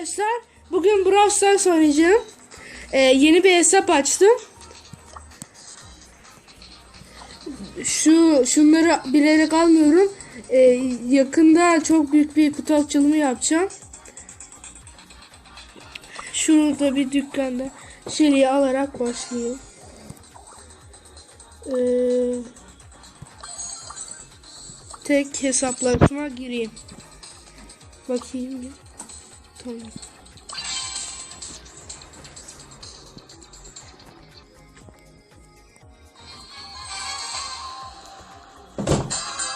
Arkadaşlar bugün Brawl Stars oynayacağım. Ee, yeni bir hesap açtım. Şu şunları bilerek almıyorum. Ee, yakında çok büyük bir kutu açılımı yapacağım. Şurada bir dükkanda şeyi alarak başlayayım. Ee, tek hesaplarıma gireyim. Bakayım. Tamam.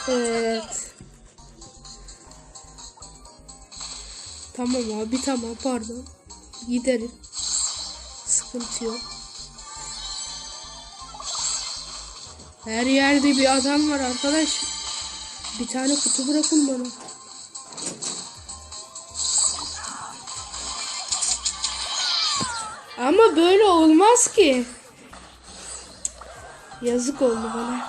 Evet. Tamam abi tamam pardon. Giderim. Sıkıntı yok. Her yerde bir adam var arkadaş. Bir tane kutu bırakın bana. Ama böyle olmaz ki. Yazık oldu bana.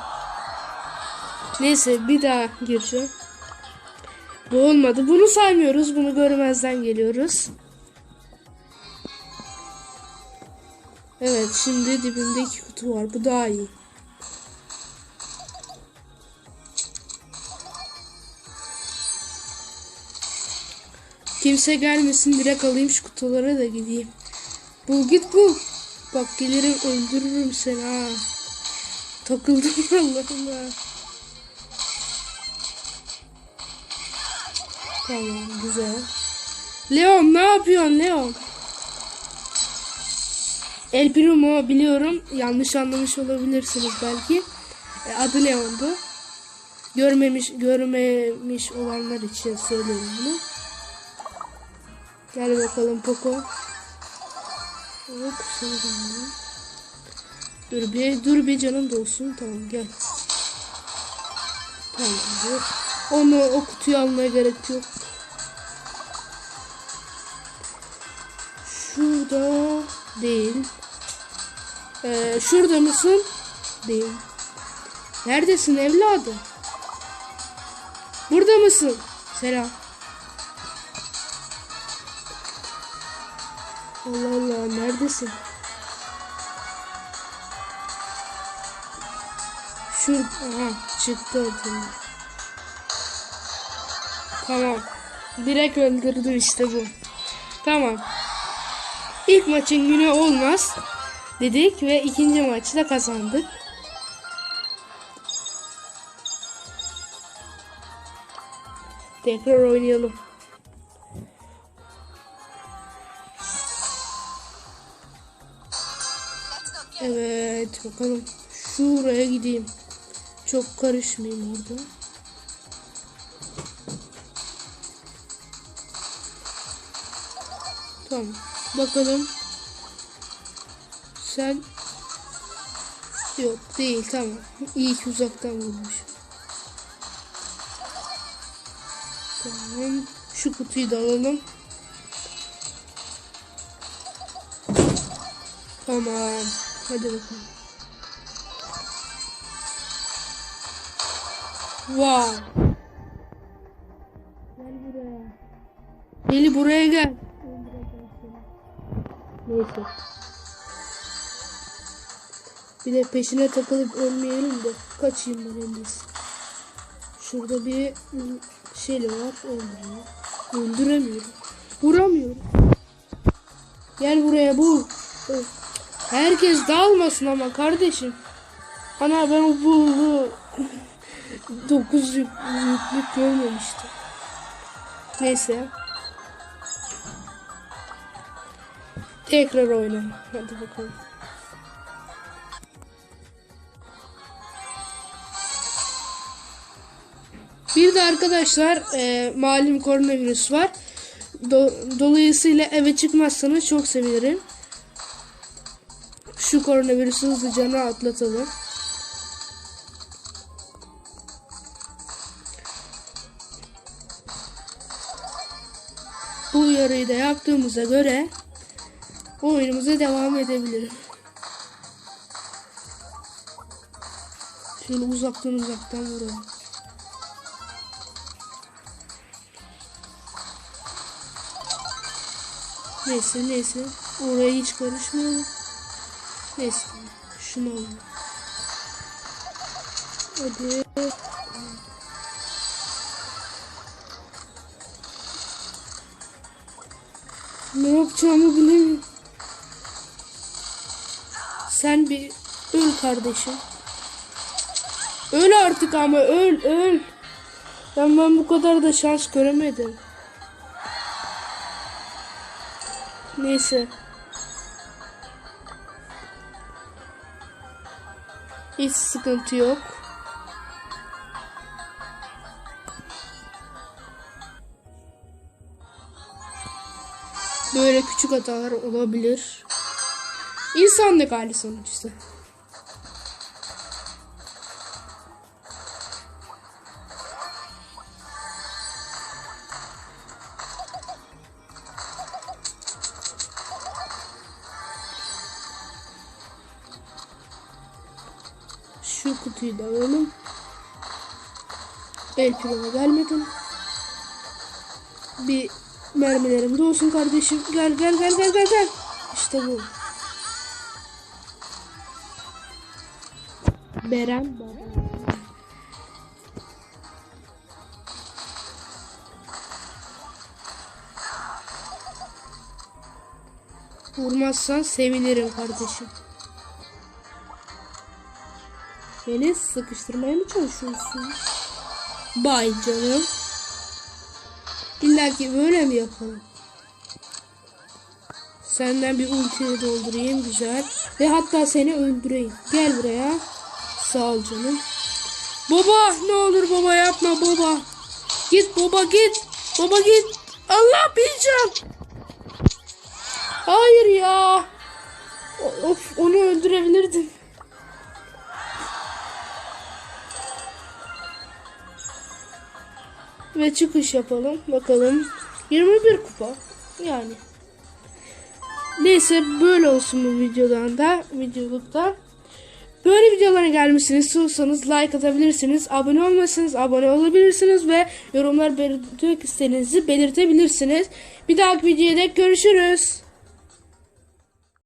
Neyse bir daha gireceğim. Bu olmadı. Bunu saymıyoruz. Bunu görmezden geliyoruz. Evet şimdi dibimdeki kutu var. Bu daha iyi. Kimse gelmesin direkt alayım şu kutulara da gideyim. Bul git bul. Bak gelirim öldürürüm seni ha. Takıldım Allah'ım ya. Tamam güzel. Leon ne yapıyorsun Leon? El Primo biliyorum. Yanlış anlamış olabilirsiniz belki. E, adı Leon'du. Görmemiş görmemiş olanlar için söylüyorum bunu. Gel bakalım Poco. Hop seni de Dur bir dur bir canım dolsun. Tamam gel. Tamam. dur. Onu o kutuyu almaya gerek yok. Şurada değil. Ee, şurada mısın? Değil. Neredesin evladım? Burada mısın? Selam. Allah Allah neredesin? Şur aha çıktı ortaya. Tamam. Direkt öldürdüm işte bu. Tamam. İlk maçın günü olmaz dedik ve ikinci maçı da kazandık. Tekrar oynayalım. Evet bakalım. Şuraya gideyim. Çok karışmayayım orada. Tamam. Bakalım. Sen Yok değil tamam. İyi ki uzaktan vurmuş. Tamam. Şu kutuyu da alalım. Tamam. Hadi bakalım. Wow. Gel buraya. Deli buraya gel. Neyse. Bir de peşine takılıp ölmeyelim de kaçayım ben en iyisi. Şurada bir şeyli var. Öldürüyor. Öldüremiyorum. Vuramıyorum. Gel buraya bu. Herkes dalmasın ama kardeşim. Ana ben bu, bu 9 yük, yüklük görmemiştim. Neyse. Tekrar oynayalım. Hadi bakalım. Bir de arkadaşlar e, malum koronavirüs var. Do, dolayısıyla eve çıkmazsanız çok sevinirim. Şu koronavirüsü hızlıca atlatalım. Bu uyarıyı da yaptığımıza göre oyunumuza devam edebilirim. Şöyle uzaktan uzaktan vuralım. Neyse neyse. Oraya hiç karışmıyorum. Neyse. Şunu alalım. Hadi. Ne yapacağımı bilemiyorum. Sen bir öl kardeşim. Öl artık ama öl öl. Ben ben bu kadar da şans göremedim. Neyse. Hiç sıkıntı yok. Böyle küçük hatalar olabilir. İnsanlık hali sonuçta. Kutuyu da alalım. El pilona gelmedim. Bir mermilerim de olsun kardeşim. Gel gel gel gel gel gel. İşte bu. Beren baba. Vurmazsan sevinirim kardeşim. Beni sıkıştırmaya mı çalışıyorsun? Bay canım. İlla ki böyle mi yapalım? Senden bir ultiyi doldurayım güzel. Ve hatta seni öldüreyim. Gel buraya. Sağ ol canım. Baba ne olur baba yapma baba. Git baba git. Baba git. Allah bileceğim. Hayır ya. Of onu öldürebilirdim. Ve çıkış yapalım. Bakalım. 21 kupa. Yani. Neyse böyle olsun bu videodan da. Videolukta. Böyle videolara gelmesini istiyorsanız like atabilirsiniz. Abone olmasanız abone olabilirsiniz. Ve yorumlar belirtmek istediğinizi belirtebilirsiniz. Bir dahaki videoda görüşürüz.